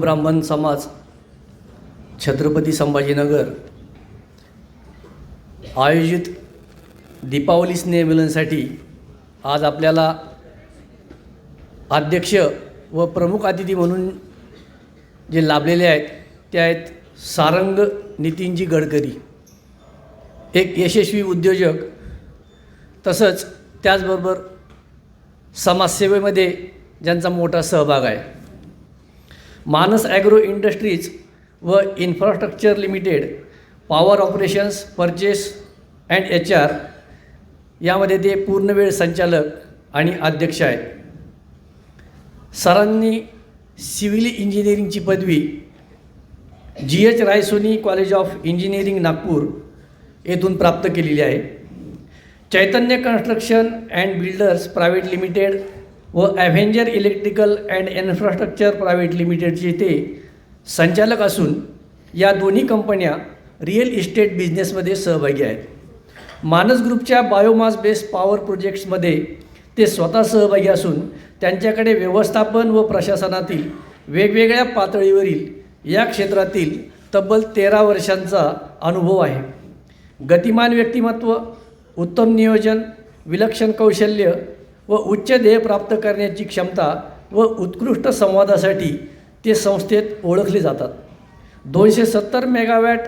ब्राह्मण समाज छत्रपती संभाजीनगर आयोजित दीपावली स्नेहमिलनसाठी आज आपल्याला अध्यक्ष व प्रमुख अतिथी म्हणून जे लाभलेले आहेत ते आहेत सारंग नितीनजी गडकरी. एक यशस्वी उद्योजक तसंच त्याचबरोबर समाजसेवेमध्ये ज्यांचा मोठा सहभाग आहे. मानस ॲग्रो इंडस्ट्रीज व infrastructure limited power operations purchase and H R यामध्ये ते पूर्णवेळ संचालक आणि अध्यक्ष आहेत. सरांनी सिव्हिल इंजिनिअरिंगची पदवी G H Raisoni college of engineering Nagpur येथून प्राप्त केलेली आहे. Chaitanya construction and builders private limited व avenger electrical and infrastructure private लिमिटेडचे ते संचालक असून या दोन्ही कंपन्या रिअल इस्टेट बिझनेसमध्ये सहभागी आहेत. मानस ग्रुपच्या बायोमास बेस्ड पॉवर प्रोजेक्ट्समध्ये ते स्वतः सहभागी असून त्यांच्याकडे व्यवस्थापन व प्रशासनातील वेगवेगळ्या पातळीवरील या क्षेत्रातील तब्बल तेरा वर्षांचा अनुभव आहे. गतिमान व्यक्तिमत्व उत्तम नियोजन विलक्षण कौशल्य व उच्च ध्येय प्राप्त करण्याची क्षमता व उत्कृष्ट संवादासाठी ते संस्थेत ओळखले जातात. दोनशे सत्तर megawatt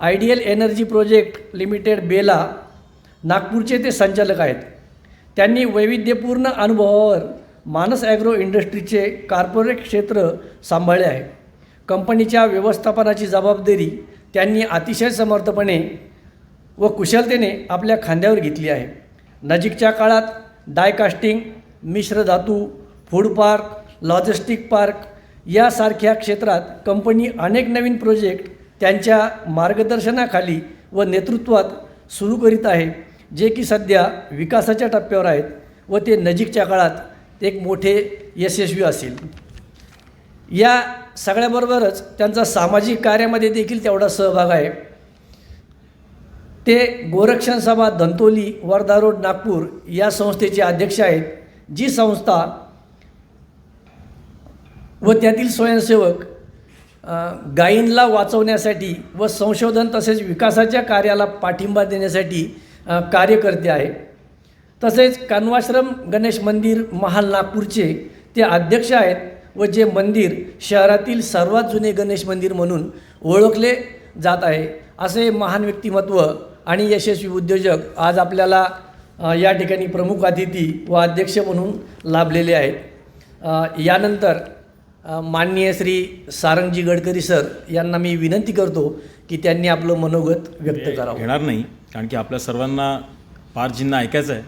ideal energy project limited Bela नागपूरचे ते संचालक आहेत. त्यांनी वैविध्यपूर्ण अनुभवावर मानस ॲग्रो इंडस्ट्रीचे कार्पोरेट क्षेत्र सांभाळले आहे. कंपनीच्या व्यवस्थापनाची जबाबदारी त्यांनी अतिशय समर्थपणे व कुशलतेने आपल्या खांद्यावर घेतली आहे. नजीकच्या काळात डायकास्टिंग मिश्र धातू फूड पार्क लॉजिस्टिक पार्क यासारख्या क्षेत्रात कंपनी अनेक नवीन प्रोजेक्ट त्यांच्या मार्गदर्शनाखाली व नेतृत्वात सुरू करीत आहे जे की सध्या विकासाच्या टप्प्यावर आहेत व ते नजीकच्या काळात एक मोठे यशस्वी असेल. या सगळ्याबरोबरच त्यांचा सामाजिक कार्यामध्ये देखील तेवढा सहभाग आहे. ते गोरक्षण सभा धंतोली वर्धा रोड नागपूर या संस्थेचे अध्यक्ष आहेत. जी संस्था व त्यातील स्वयंसेवक गायींला वाचवण्यासाठी व संशोधन तसेच विकासाच्या कार्याला पाठिंबा देण्यासाठी कार्यकर्ते कार्य करते आहे तसेच कान्वाश्रम गणेश मंदिर महाल नागपूरचे ते अध्यक्ष आहेत व जे मंदिर शहरातील सर्वात जुने गणेश मंदिर म्हणून ओळखले जात आहे. असे महान व्यक्तिमत्व आणि यशस्वी उद्योजक आज आपल्याला या ठिकाणी प्रमुख अतिथी व अध्यक्ष म्हणून लाभलेले आहेत. यानंतर माननीय श्री सारंगजी गडकरी सर यांना मी विनंती करतो की त्यांनी आपलं मनोगत व्यक्त करावं. घेणार नाही कारण की आपल्या सर्वांना फार जिंना ऐकायचं आहे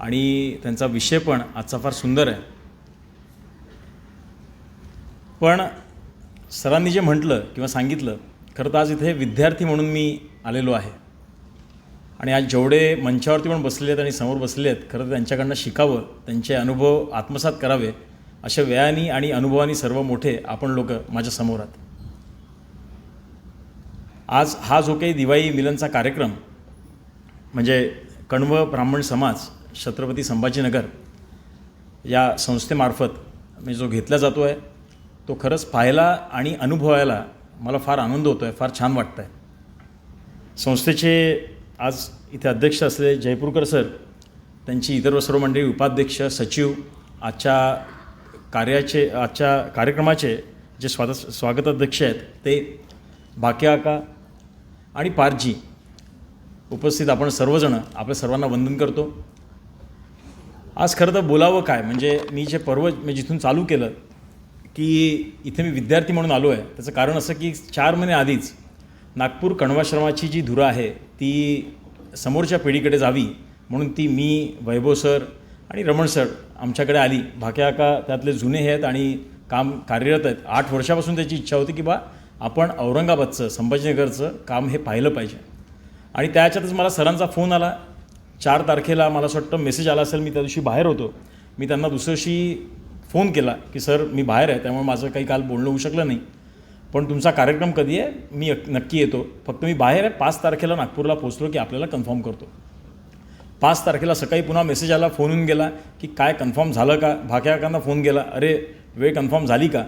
आणि त्यांचा विषय पण आजचा फार सुंदर आहे. पण सरांनी जे म्हटलं किंवा सांगितलं खरं तर आज इथे विद्यार्थी म्हणून मी आलेलो आहे. आणि आज जेवढे मंचावरती पण बसले आहेत आणि समोर बसले आहेत खरं तर त्यांच्याकडनं शिकावं त्यांचे अनुभव आत्मसात करावे अशा व्यायानी आणि अनुभवानी सर्व मोठे आपण लोक माझ्यासमोर आहात. आज हा जो काही दिवाळी मिलनचा कार्यक्रम म्हणजे कण्व ब्राह्मण समाज छत्रपती संभाजीनगर या संस्थेमार्फत म्हणजे जो घेतला जातो आहे तो खरंच पाहायला आणि अनुभवायला मला फार आनंद होतो आहे फार छान वाटतं आहे संस्थेचे आज इथे अध्यक्ष असलेले जयपूरकर सर त्यांची इतर सर्व मंडळी उपाध्यक्ष सचिव आजच्या कार्याचे आजच्या कार्यक्रमाचे जे स्वागत स्वागताध्यक्ष आहेत ते भाक्या आणि पारजी उपस्थित आपण सर्वजण आपल्या सर्वांना वंदन करतो. आज खरं तर बोलावं काय? म्हणजे मी जे पर्व मी जिथून चालू केलं की इथे मी विद्यार्थी म्हणून आलो आहे त्याचं कारण असं की चार महिने आधीच नागपूर कण्वाश्रमाची जी धुरा आहे ती समोरच्या पिढीकडे जावी म्हणून ती मी वैभव सर आणि रमण सर आमच्याकडे आली. भाक्या का त्यातले जुने आहेत आणि काम कार्यरत आहेत. आठ वर्षापासून त्याची इच्छा होती की बा आपण औरंगाबादचं संभाजीनगरचं काम हे पाहिलं पाहिजे. आणि त्याच्यातच मला सरांचा फोन आला. चार तारखेला मला असं वाटतं मेसेज आला असेल मी त्या दिवशी बाहेर होतो. मी त्यांना दुसऱ्या दिवशी फोन केला की सर मी बाहेर आहे त्यामुळे माझं काही काल बोलणं होऊ शकलं नाही. पण तुमचा कार्यक्रम कधी आहे? मी नक्की येतो. फक्त मी बाहेर आहे. पाच तारखेला नागपूरला पोचलो की आपल्याला कन्फर्म करतो. पाच तारखेला सकाळी पुन्हा मेसेज आला फोन येऊन गेला की काय कन्फर्म झालं का? भाक्याकांना फोन गेला अरे वेळ कन्फर्म झाली का?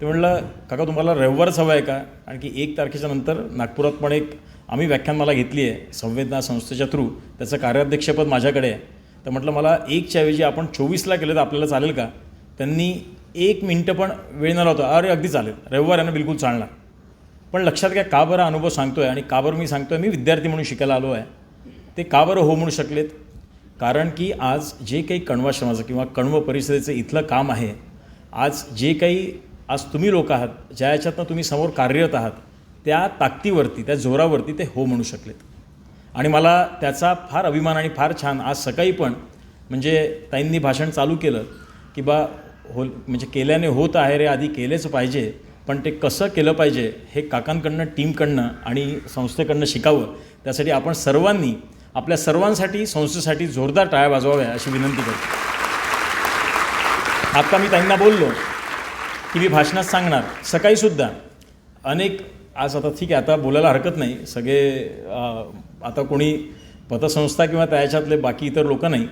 ते म्हणलं काका तुम्हाला रविवारच हवं आहे का? कारण की एक तारखेच्या नंतर नागपुरात पण एक आम्ही व्याख्यानमाला घेतली आहे संवेदना संस्थेच्या थ्रू त्याचं कार्याध्यक्षपद माझ्याकडे आहे. तर म्हटलं मला एकच्या ऐवजी आपण चोवीसला केलं तर आपल्याला चालेल का? त्यांनी एक मिनटं पण वेळ न लावता अरे अगदी चालेल. रविवार यांना बिलकुल चालणार. पण लक्षात घ्या का बरं अनुभव सांगतो आहे आणि का बरं मी सांगतो आहे मी विद्यार्थी म्हणून शिकायला आलो आहे. ते का बरं हो म्हणू शकलेत? कारण की आज जे काही कण्वाश्रमाचं किंवा कण्व परिषदेचं इथलं काम आहे आज जे काही आज तुम्ही लोक आहात ज्या याच्यातनं तुम्ही समोर कार्यरत आहात त्या ताकदीवरती त्या जोरावरती ते हो म्हणू शकलेत. आणि मला त्याचा फार अभिमान आणि फार छान आज सकाळी पण म्हणजे ताईंनी भाषण चालू केलं की बा हो म्हणजे केल्याने होत आहे रे आधी केलेच पाहिजे. पण ते कसं केलं पाहिजे हे काकांकडनं टीमकडनं आणि संस्थेकडनं शिकावं. त्यासाठी आपण सर्वांनी आपल्या सर्वांसाठी संस्थेसाठी जोरदार टाळ्या वाजवाव्या अशी विनंती करतो. आत्ता मी ताईंना बोललो की मी भाषणात सांगणार. सकाळीसुद्धा अनेक आज आता ठीक आहे आता बोलायला हरकत नाही. सगळे आता कोणी पतसंस्था किंवा त्याच्यातले बाकी इतर लोक नाही.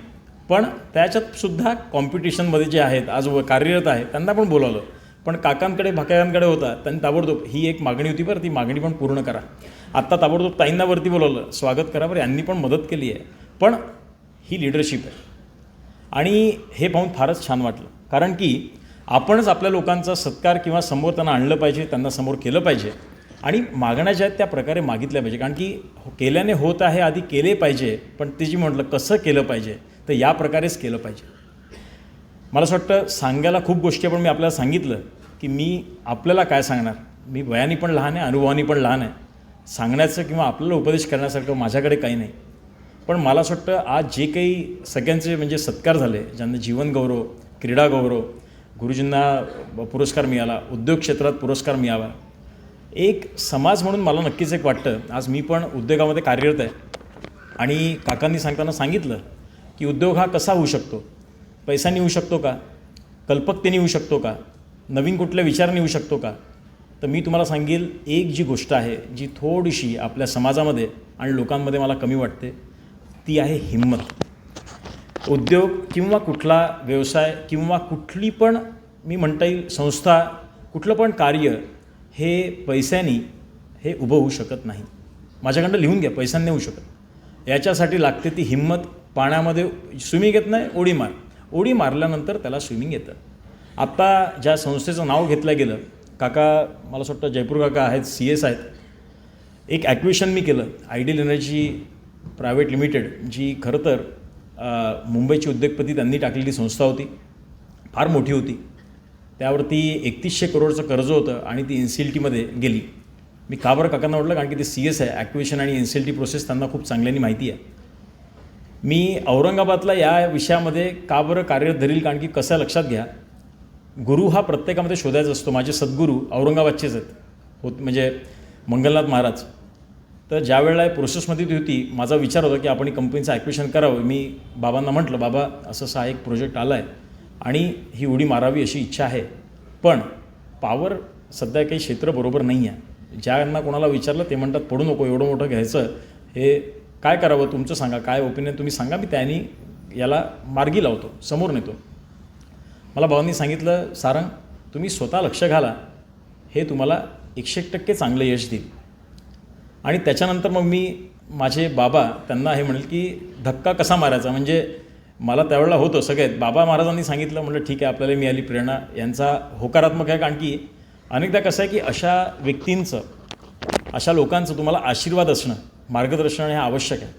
पण त्याच्यात सुद्धा कॉम्पिटिशनमध्ये जे आहेत आज व कार्यरत आहेत त्यांना पण बोलावलं. पण काकांकडे भाकायांकडे होता त्यांनी ताबडतोब ही एक मागणी होती बरं ती मागणी पण पूर्ण करा. आत्ता ताबडतोब ताईंना वरती बोलावलं स्वागत करा बरं यांनी पण मदत केली आहे. पण ही लिडरशिप आहे. आणि हे पाहून फारच छान वाटलं. कारण की आपणच आपल्या लोकांचा सत्कार किंवा समोर त्यांना आणलं पाहिजे त्यांना समोर केलं पाहिजे. आणि मागण्या ज्या आहेत त्या प्रकारे मागितल्या पाहिजे. कारण की हो- केल्याने होत आहे आधी केले पाहिजे पण ते जी म्हटलं कसं केलं पाहिजे? तर या प्रकारेच केलं पाहिजे. मला असं वाटतं सांगायला खूप गोष्टी आहे, पण मी आपल्याला सांगितलं की मी आपल्याला काय सांगणार? मी वयाने पण लहान आहे अनुभवाने पण लहान आहे. सांगण्याचं किंवा आपल्याला उपदेश करण्यासारखं माझ्याकडे काही नाही. पण मला असं वाटतं आज जे काही सगळ्यांचे म्हणजे सत्कार झाले ज्यांना जीवनगौरव क्रीडागौरव क्रीडा गौरव गुरुजींना पुरस्कार मिळाला उद्योग क्षेत्रात पुरस्कार मिळावा एक समाज म्हणून मला नक्कीच एक वाटतं. आज मी पण उद्योगामध्ये कार्यरत आहे. आणि काकांनी सांगताना सांगितलं की उद्योग हा कसा होऊ शकतो? पैशाने होऊ शकतो का? कल्पकतेने होऊ शकतो का? नवीन कुठल्या विचाराने होऊ शकतो का? तर मी तुम्हाला सांगेल एक जी गोष्ट आहे जी थोडीशी आपल्या समाजामध्ये आणि लोकांमध्ये मला कमी वाटते ती आहे हिंमत. उद्योग किंवा कुठला व्यवसाय किंवा कुठली पण मी म्हणता येईल संस्था कुठलं पण कार्य हे पैशानी हे उभं होऊ शकत नाही. माझ्याकडं लिहून घ्या पैशांनी होऊ शकत. याच्यासाठी लागते ती हिंमत पाण्यामध्ये स्विमिंग येत नाही उडी मार. उडी मारल्यानंतर त्याला स्विमिंग येतं. आत्ता ज्या संस्थेचं नाव घेतलं गेलं काका मला असं वाटतं जयपूर काका आहेत सी एस आहेत एक ॲक्विशन मी केलं आयडियल एनर्जी प्रायव्हेट लिमिटेड जी खरं तर मुंबईची उद्योगपती त्यांनी टाकलेली संस्था होती फार मोठी होती. त्यावरती एकतीसशे करोडचं कर्ज होतं आणि ती एन सी एल टीमध्ये गेली. मी का बरं काकांना म्हटलं कारण की ते सी एस आहे ॲक्विशन आणि N C L T process त्यांना खूप चांगल्याने माहिती आहे. मी औरंगाबादला या विषयामध्ये का बरं कार्यरत धरील? कारण की कसं आहे लक्षात घ्या. गुरु हा प्रत्येकामध्ये शोधायचा असतो. माझे सद्गुरू औरंगाबादचेच आहेत. होत म्हणजे मंगलनाथ महाराज. तर ज्या वेळेला प्रोसेसमध्ये ती होती माझा विचार होता की आपण कंपनीचं ॲक्विशन करावं. मी बाबांना म्हटलं बाबा असं असा एक प्रोजेक्ट आला आहे आणि ही उडी मारावी अशी इच्छा आहे. पण पावर सध्या काही क्षेत्र बरोबर नाही आहे ज्यांना कोणाला विचारलं ते म्हणतात पडू नको एवढं मोठं घ्यायचं. हे काय करावं तुमचं सांगा काय ओपिनियन तुम्ही सांगा मी त्यांनी याला मार्गी लावतो समोर नेतो. मला भावांनी सांगितलं सारंग तुम्ही स्वतः लक्ष घाला हे तुम्हाला एकशे एक टक्के चांगलं यश देईल. आणि त्याच्यानंतर मग मी माझे बाबा त्यांना हे म्हणेल की धक्का कसा मारायचा? म्हणजे मला त्यावेळेला होतं सगळ्यात. बाबा महाराजांनी सांगितलं म्हटलं ठीक आहे आपल्याला मिळाली प्रेरणा. यांचा होकारात्मक आहे कारण की अनेकदा कसं आहे की अशा व्यक्तींचं अशा लोकांचं तुम्हाला आशीर्वाद असणं मार्गदर्शन हे आवश्यक आहे.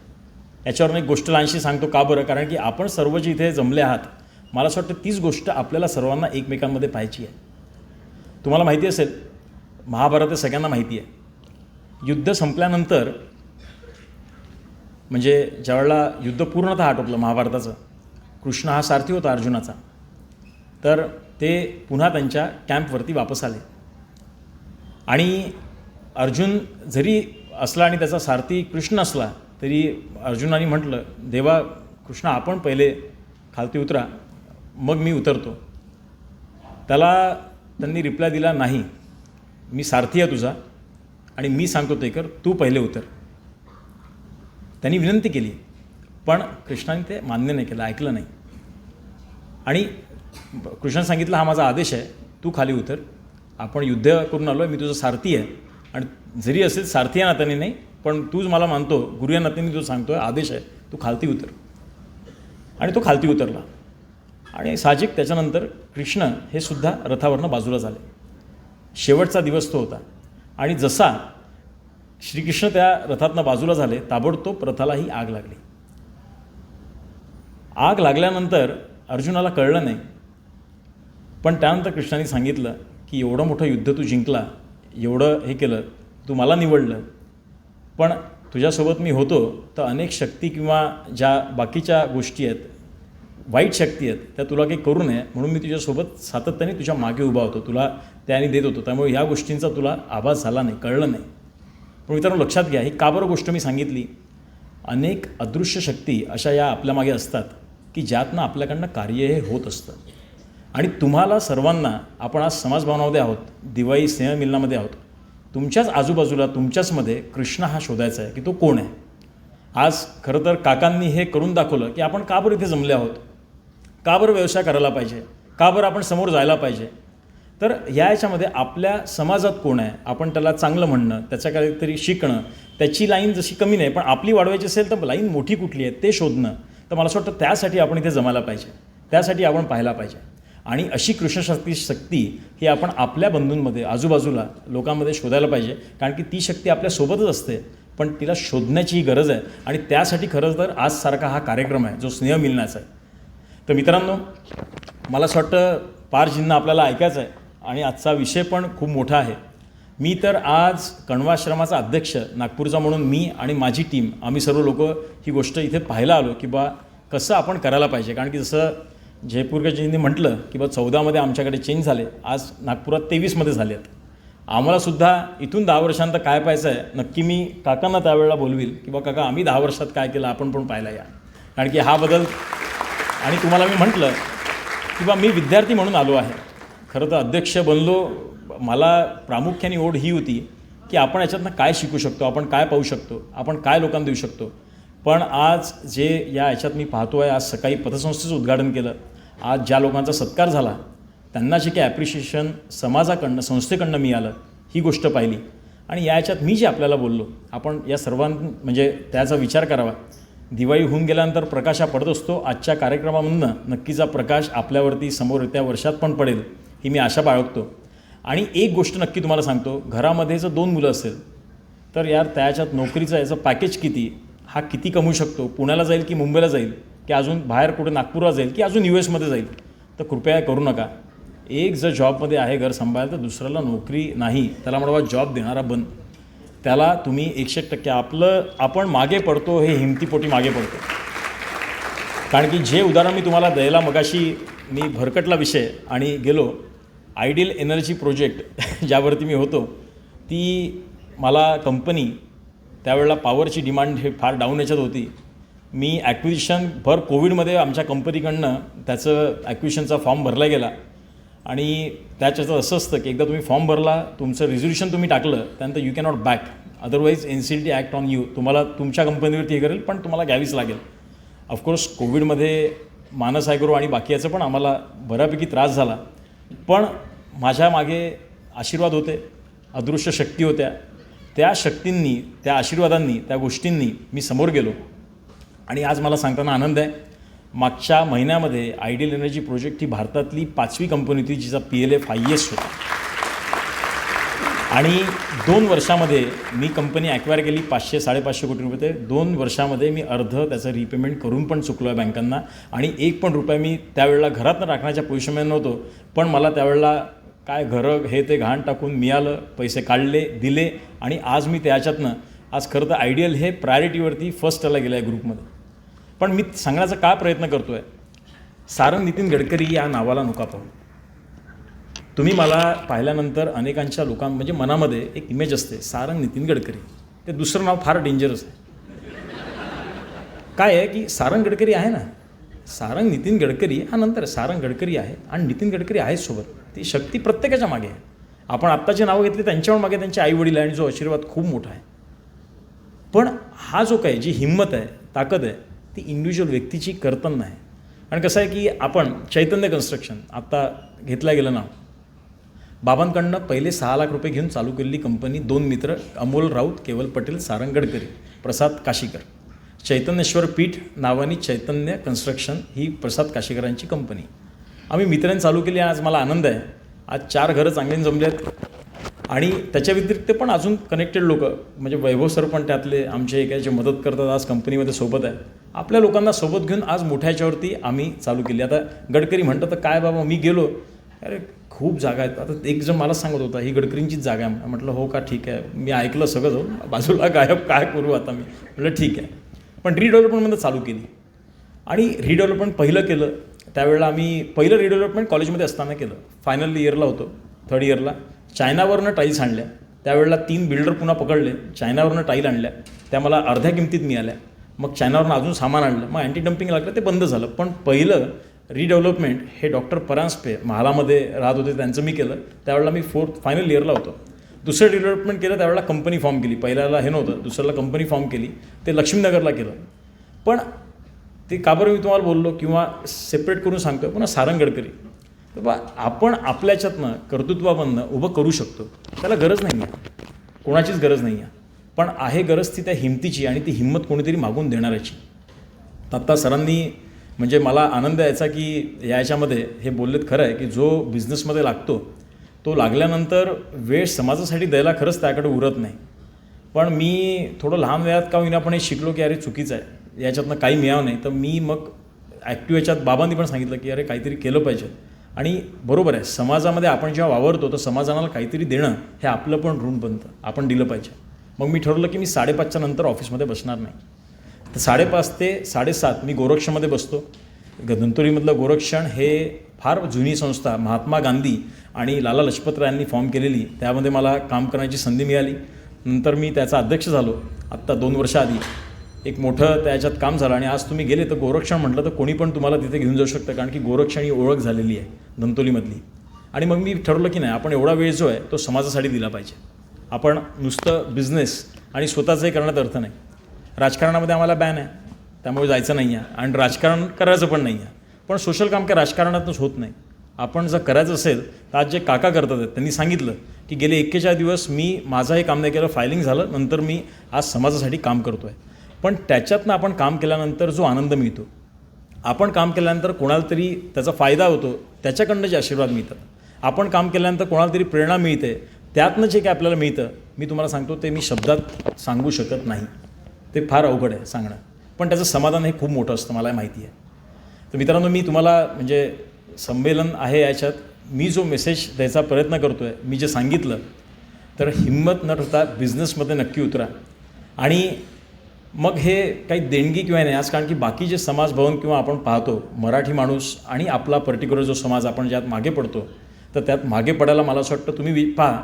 याच्यावरून एक गोष्ट लहानशी सांगतो का बरं? कारण की आपण सर्व जे इथे जमले आहात मला असं वाटतं तीच गोष्ट आपल्याला सर्वांना एकमेकांमध्ये पाहायची आहे. तुम्हाला माहिती असेल महाभारत हे सगळ्यांना माहिती आहे. युद्ध संपल्यानंतर म्हणजे ज्यावेळेला युद्ध पूर्णतः आटोपलं महाभारताचं कृष्ण हा सारथी होता अर्जुनाचा तर ते पुन्हा त्यांच्या कॅम्पवरती वापस आले. आणि अर्जुन जरी असला आणि त्याचा सारथी कृष्ण असला तरी अर्जुनाने म्हटलं देवा कृष्ण आपण पहिले खालती उतरा मग मी उतरतो. त्याला त्यांनी रिप्लाय दिला नाही मी सारथी आहे तुझा आणि मी सांगतो ते कर तू पहिले उतर. त्यांनी विनंती केली पण कृष्णाने ते मान्य नाही केलं ऐकलं नाही. आणि कृष्णाने सांगितलं हा माझा आदेश आहे तू खाली उतर आपण युद्ध करून आलो आहे मी तुझा सारथी आहे. आणि जरी असेल सारथी या नात्याने नाही पण तूच मला मानतो गुरु या नात्याने तो सांगतो आहे आदेश आहे तू खालती उतर. आणि तो खालती उतरला. आणि साहजिक त्याच्यानंतर कृष्ण हे सुद्धा रथावरनं बाजूला झाले. शेवटचा दिवस तो होता. आणि जसा श्रीकृष्ण त्या रथातनं बाजूला झाले ताबडतोब रथालाही आग लागली. आग लागल्यानंतर अर्जुनाला कळलं नाही. पण त्यानंतर कृष्णाने सांगितलं की एवढं मोठं युद्ध तू जिंकला एवढं हे केलं तू मला निवडलं. पण तुझ्यासोबत मी होतो तर अनेक शक्ती किंवा ज्या बाकीच्या गोष्टी आहेत वाईट शक्ती आहेत त्या तुला काही करू नये. म्हणून मी तुझ्यासोबत सातत्याने तुझ्या मागे उभा होतो. तुला त्याने देत होतो. त्यामुळे ह्या गोष्टींचा तुला आभास झाला नाही कळलं नाही. पण मित्रांनो लक्षात घ्या ही का बरं गोष्ट मी सांगितली? अनेक अदृश्य शक्ती अशा या आपल्यामागे असतात की ज्यातनं आपल्याकडनं कार्य हे होत असतं. आणि तुम्हाला सर्वांना आपण आज समाजभवनामध्ये आहोत दिवाळी स्नेहमिलनामध्ये आहोत तुमच्याच आजूबाजूला तुमच्याचमध्ये कृष्ण हा शोधायचा आहे की तो कोण आहे? आज खरं तर काकांनी हे करून दाखवलं की आपण का बरं इथे जमले आहोत? का बरं व्यवसाय करायला पाहिजे? का बरं आपण समोर जायला पाहिजे? तर या याच्यामध्ये आपल्या समाजात कोण आहे? आपण त्याला चांगलं म्हणणं त्याच्या काहीतरी शिकणं त्याची लाईन जशी कमी नाही पण आपली वाढवायची असेल तर लाईन मोठी कुठली आहे ते शोधणं तर मला असं वाटतं त्यासाठी आपण इथे जमायला पाहिजे. त्यासाठी आपण पाहायला पाहिजे. आणि अशी कृष्णशक्ती शक्ती ही आपण आपल्या बंधूंमध्ये आजूबाजूला लोकांमध्ये शोधायला पाहिजे. कारण की ती शक्ती आपल्यासोबतच असते पण तिला शोधण्याची गरज आहे. आणि त्यासाठी खरंच तर आजसारखा हा कार्यक्रम आहे जो स्नेह मिळण्याचा आहे. तर मित्रांनो मला असं वाटतं पार चिन्ह आपल्याला ऐकायचं आहे आणि आजचा विषय पण खूप मोठा आहे. मी तर आज कण्वाश्रमाचा अध्यक्ष नागपूरचा म्हणून मी आणि माझी टीम आम्ही सर्व लोक ही गोष्ट इथे पाहायला आलो की बा कसं आपण करायला पाहिजे. कारण की जसं जयपूरकरजींनी म्हटलं की बा चौदामध्ये आमच्याकडे चेंज झाले. आज नागपुरात तेवीसमध्ये झाले आहेत आम्हालासुद्धा इथून दहा वर्षांत काय पाहायचं आहे नक्की मी काकांना त्यावेळेला बोलवील की बा काका आम्ही दहा वर्षात काय केलं आपण पण पाहायला या. कारण की हा बदल आणि तुम्हाला मी म्हटलं की बा मी विद्यार्थी म्हणून आलो आहे. खरं तर अध्यक्ष बनलो मला प्रामुख्याने ओढ ही होती की आपण याच्यातनं काय शिकू शकतो आपण काय पाहू शकतो आपण काय लोकांना देऊ शकतो. पण आज जे या याच्यात मी पाहतो आहे आज सकाळी पतसंस्थेचं उद्घाटन केलं आज ज्या लोकांचा सत्कार झाला त्यांना जे काही ॲप्रिशिएशन समाजाकडनं संस्थेकडनं मिळालं ही गोष्ट पाहिली. आणि या याच्यात मी जे आपल्याला बोललो आपण या सर्वां म्हणजे त्याचा विचार करावा. दिवाळी होऊन गेल्यानंतर प्रकाश हा पडत असतो. आजच्या कार्यक्रमामधनं नक्कीचा प्रकाश आपल्यावरती समोर त्या वर्षात पण पडेल ही मी आशा बाळगतो. आणि एक गोष्ट नक्की तुम्हाला सांगतो घरामध्ये जर दोन मुलं असेल तर यार त्याच्यात नोकरीचं याचं पॅकेज किती? हा किती कमवू शकतो? पुण्याला जाईल की मुंबईला जाईल? की अजून बाहेर कुठे नागपूरला जाईल की अजून यू एसमध्ये जाईल? तर कृपया करू नका. एक जर जॉबमध्ये आहे घर सांभाळलं तर दुसऱ्याला नोकरी नाही. त्याला म्हणा जॉब देणारा बंद त्याला तुम्ही एकशे एक टक्के आपलं आपण मागे पडतो हे हिमतीपोटी मागे पडतो. कारण की जे उदाहरण मी तुम्हाला द्यायला मगाशी मी भरकटला विषय आणि गेलो आयडियल एनर्जी प्रोजेक्ट ज्यावरती मी होतो ती मला कंपनी त्यावेळेला पॉवरची डिमांड हे फार डाऊन याच्यात होती. मी ॲक्विजिशन भर कोविडमध्ये आमच्या कंपनीकडनं त्याचं ॲक्विजिशनचा फॉर्म भरला गेला. आणि त्याच्याचं असं असतं की एकदा तुम्ही फॉर्म भरला तुमचं रिझोल्युशन तुम्ही टाकलं त्यानंतर you cannot back otherwise N C T act on you तुम्हाला तुमच्या कंपनीवरती हे करेल पण तुम्हाला घ्यावीच लागेल. ऑफकोर्स कोविडमध्ये मानस आयग्रो आणि बाकी याचं पण आम्हाला बऱ्यापैकी त्रास झाला. पण माझ्या मागे आशीर्वाद होते अदृश्य शक्ती होत्या. त्या शक्तींनी त्या आशीर्वादांनी त्या गोष्टींनी मी समोर गेलो. आणि आज मला सांगताना आनंद आहे. मागच्या महिन्यामध्ये आयडियल एनर्जी प्रोजेक्ट ही भारतातली पाचवी कंपनी होती जिचा P L F I S होता. आणि दोन वर्षामध्ये मी कंपनी ॲक्वायर केली पाचशे साडेपाचशे कोटी रुपये. ते दोन वर्षामध्ये मी अर्ध त्याचं रिपेमेंट करून पण चुकलो आहे बँकांना आणि एक पण रुपये मी त्यावेळेला घरात राखण्याच्या पोझिशनमध्ये नव्हतो. पण मला त्यावेळेला काय घरं हे ते घाण टाकून मिळालं पैसे काढले दिले आणि आज मी त्याच्यातनं आज खरं तर आयडियल हे प्रायोरिटीवरती फर्स्टला गेलं आहे ग्रुपमध्ये पण मी सांगण्याचा काय प्रयत्न करतो आहे सारंग नितीन गडकरी या नावाला नका पाहू. तुम्ही मला पाहिल्यानंतर अनेकांच्या लोकां म्हणजे मनामध्ये एक इमेज असते सारंग नितीन गडकरी. ते दुसरं नाव फार डेंजरस आहे. काय आहे की सारंग गडकरी आहे ना? सारंग नितीन गडकरी हा नंतर सारंग गडकरी आहे आणि नितीन गडकरी आहेत सोबत. ती शक्ती प्रत्येकाच्या मागे आहे. आपण आत्ताचे नावं घेतली त्यांच्यावर मागे त्यांचे आई वडील आहे आणि जो आशीर्वाद खूप मोठा आहे. पण हा जो काही जी हिंमत आहे ताकद आहे ती इंडिव्हिज्युअल व्यक्तीची करताना आहे आणि कसं आहे की आपण चैतन्य कन्स्ट्रक्शन आत्ता घेतलं गेलं नाव. बाबांकडनं पहिले सहा लाख रुपये घेऊन चालू केलेली कंपनी दोन मित्र अमोल राऊत केवल पटेल सारंग गडकरी प्रसाद काशीकर. चैतन्येश्वर पीठ नावानी चैतन्य कन्स्ट्रक्शन ही प्रसाद काशीकरांची कंपनी आम्ही मित्रांनी चालू केली आज मला आनंद आहे. आज चार घरं चांगली जमली आहेत. आणि त्याच्या व्यतिरिक्त पण अजून कनेक्टेड लोक म्हणजे वैभव सर पण त्यातले आमचे एक जे मदत करतात आज कंपनीमध्ये सोबत आहे. आपल्या लोकांना सोबत घेऊन आज मोठ्या याच्यावरती आम्ही चालू केली. आता गडकरी म्हणतं तर काय बाबा मी गेलो. अरे खूप जागा आहेत. आता एक जण मला सांगत होता ही गडकरींचीच जागा आहे. म्हटलं हो का ठीक आहे. मी ऐकलं सगळं जाऊन. बाजूला गायब काय करू आता मी? म्हटलं ठीक आहे. पण रिडेव्हलपमेंटमध्ये चालू केली. आणि रिडेव्हलपमेंट पहिलं केलं त्यावेळेला आम्ही पहिलं रिडेव्हलपमेंट कॉलेजमध्ये असताना केलं. फायनल इयरला होतो थर्ड इयरला चायनावरनं टाईल्स आणल्या. त्यावेळेला तीन बिल्डर पुन्हा पकडले. चायनावरनं टाईल आणल्या. त्या मला अर्ध्या किमतीत मिळाल्या. मग चायनावरनं अजून सामान आणलं. मग अँटी डम्पिंग लागलं ते बंद झालं. पण पहिलं रिडेव्हलपमेंट हे डॉक्टर परांजपे महालामध्ये राहत होते त्यांचं मी केलं. त्यावेळेला मी फोर्थ फायनल इयरला होतो. दुसरं डेव्हलपमेंट केलं त्यावेळेला कंपनी फॉर्म केली. पहिल्याला हे नव्हतं दुसऱ्याला कंपनी फॉर्म केली. ते लक्ष्मीनगरला केलं. पण ते का बरं मी तुम्हाला बोललो किंवा सेपरेट करून सांगतो पुन्हा सारंग गडकरी. तर बा आपण आपल्याच्यातनं कर्तृत्वामधनं उभं करू शकतो. त्याला गरज नाही आहे कोणाचीच गरज नाही आहे पण आहे गरज ती त्या हिमतीची आणि ती हिंमत कोणीतरी मागून देणाऱ्याची. आत्ता सरांनी म्हणजे मला आनंद यायचा की या याच्यामध्ये हे बोललेत खरं आहे की जो बिझनेसमध्ये लागतो तो लागल्यानंतर वेळ समाजासाठी द्यायला खरंच त्याकडे उरत नाही. पण मी थोडं लहान वयात का होईना पण हे शिकलो की अरे चुकीचं आहे. याच्यातनं काही मिळावं नाही. तर मी मग ॲक्टिव्ह याच्यात बाबांनी पण सांगितलं की अरे काहीतरी केलं पाहिजे. आणि बरोबर आहे समाजामध्ये आपण जेव्हा वावरतो तर समाजाला काहीतरी देणं हे आपलं पण ऋण बनतं. आपण दिलं पाहिजे. मग मी ठरवलं की मी साडेपाचच्या नंतर ऑफिसमध्ये बसणार नाही. तर साडेपाच ते साडेसात मी गोरक्षमध्ये बसतो. धंतुरीमधलं गोरक्षण हे फार जुनी संस्था महात्मा गांधी आणि लाला लजपतराय यांनी फॉर्म केलेली. त्यामध्ये मला काम करण्याची संधी मिळाली. नंतर मी त्याचा अध्यक्ष झालो. आत्ता दोन वर्षाआधी एक मोठं त्याच्यात काम झालं आणि आज तुम्ही गेले तर गोरक्षण म्हटलं तर कोणी पण तुम्हाला तिथे घेऊन जाऊ शकतं कारण की गोरक्षण ही ओळख झालेली आहे धंतोलीमधली आणि मग मी ठरवलं की नाही आपण एवढा वेळ जो आहे तो समाजासाठी दिला पाहिजे. आपण नुसतं बिझनेस आणि स्वतःचंही करण्यात अर्थ नाही. राजकारणामध्ये आम्हाला बॅन आहे. त्यामुळे जायचं नाही आहे आणि राजकारण करायचं पण नाही आहे पण सोशल काम काय राजकारणातच होत नाही. आपण जर करायचं असेल तर आज जे काका करतात आहेत, त्यांनी सांगितलं की गेले एक्केचाळीस दिवस मी माझं हे काम नाही केलं फायलिंग झालं नंतर मी आज समाजासाठी काम करतो आहे पण त्याच्यातनं आपण काम केल्यानंतर जो आनंद मिळतो. आपण काम केल्यानंतर कोणाला तरी त्याचा फायदा होतो त्याच्याकडनं जे आशीर्वाद मिळतात. आपण काम केल्यानंतर कोणाला तरी प्रेरणा मिळते त्यातनं जे काय आपल्याला मिळतं मी तुम्हाला सांगतो ते मी शब्दात सांगू शकत नाही. ते फार अवघड आहे सांगणं. पण त्याचं समाधान हे खूप मोठं असतं मला माहिती आहे. तर मित्रांनो मी तुम्हाला म्हणजे संमेलन आहे याच्यात मी जो मेसेज द्यायचा प्रयत्न करतो आहे मी जे सांगितलं तर हिंमत न ठरता बिझनेसमध्ये नक्की उतरा. आणि मग हे काही देणगी किंवा नाही आज कारण की बाकी जे समाज भवन किंवा आपण पाहतो मराठी माणूस आणि आपला पर्टिक्युलर जो समाज आपण ज्यात मागे पडतो तर त्यात मागे पडायला मला असं वाटतं तुम्ही पहा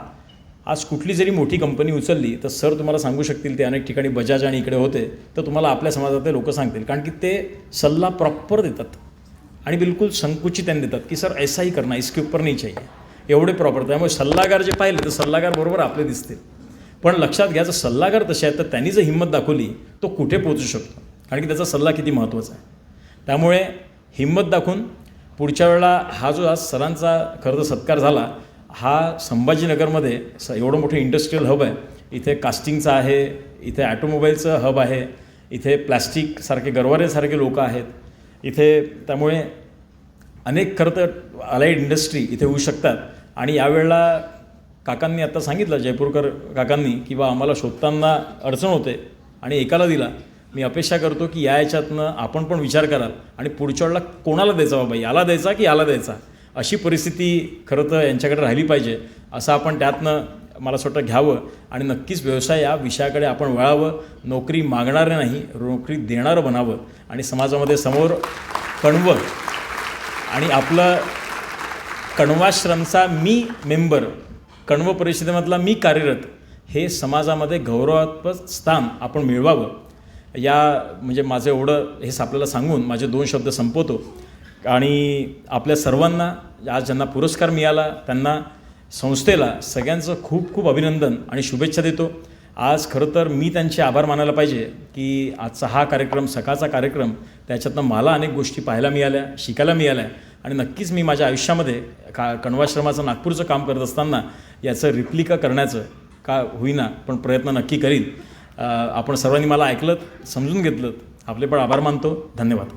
आज कुठली जरी मोठी कंपनी उचलली तर सर तुम्हाला सांगू शकतील ते अनेक ठिकाणी बजाज आणि इकडे होते तर तुम्हाला आपल्या समाजातले लोक सांगतील. कारण की ते सल्ला प्रॉपर देतात. आणि बिलकुल संकुचित त्यांनी देतात की सर ऐसा ही करना इसके ऊपर नाही चाहिए. एवढे प्रॉपर त्यामुळे सल्लागार जे पाहिले तर सल्लागार बरोबर आपले दिसतील. पण लक्षात घ्या जर सल्लागार तसे आहेत तर त्यांनी जर हिंमत दाखवली तो कुठे पोहोचू शकतो? कारण की त्याचा सल्ला किती महत्त्वाचा आहे. त्यामुळे हिंमत दाखवून पुढच्या वेळेला हा जो आज सरांचा खरं तर सत्कार झाला हा संभाजीनगरमध्ये स एवढं मोठं इंडस्ट्रीयल हब आहे. इथे कास्टिंगचं आहे इथे ॲटोमोबाईलचं हब आहे इथे प्लॅस्टिकसारखे गरवारेसारखे लोक आहेत. इथे त्यामुळे अनेक खरं तर अलाईड इंडस्ट्री इथे होऊ शकतात. आणि यावेळेला काकांनी आता सांगितलं जयपूरकर काकांनी की बा आम्हाला शोधताना अडचण होते आणि एकाला दिला. मी अपेक्षा करतो की या याच्यातनं आपण पण विचार कराल आणि पुढच्या वेळेला कोणाला द्यायचा बाबा याला द्यायचा की याला द्यायचा? अशी परिस्थिती खरं तर यांच्याकडे राहिली पाहिजे असं आपण त्यातनं मला असं वाटतं घ्यावं. आणि नक्कीच व्यवसाय या विषयाकडे आपण वळावं. नोकरी मागणारं नाही नोकरी देणारं बनावं. आणि समाजामध्ये समोर कणवं. आणि आपलं कण्वाश्रमचा मी मेंबर कण्व परिषदेमधला मी कार्यरत हे समाजामध्ये गौरवात्मक स्थान आपण मिळवावं. या म्हणजे माझं एवढं हे आपल्याला सांगून माझे दोन शब्द संपवतो. आणि आपल्या सर्वांना आज ज्यांना पुरस्कार मिळाला त्यांना संस्थेला सगळ्यांचं खूप खूप अभिनंदन आणि शुभेच्छा देतो. आज खरं तर मी त्यांचे आभार मानायला पाहिजे की आजचा हा कार्यक्रम सकाळचा कार्यक्रम त्याच्यातनं मला अनेक गोष्टी पाहायला मिळाल्या शिकायला मिळाल्या आणि नक्कीच मी माझ्या आयुष्यामध्ये का कण्वाश्रमाचं नागपूरचं काम करत असताना याचं रिप्लिका करण्याचं का होईना पण प्रयत्न नक्की करीन. आपण सर्वांनी मला ऐकलं समजून घेतलं आपले पण आभार मानतो. धन्यवाद.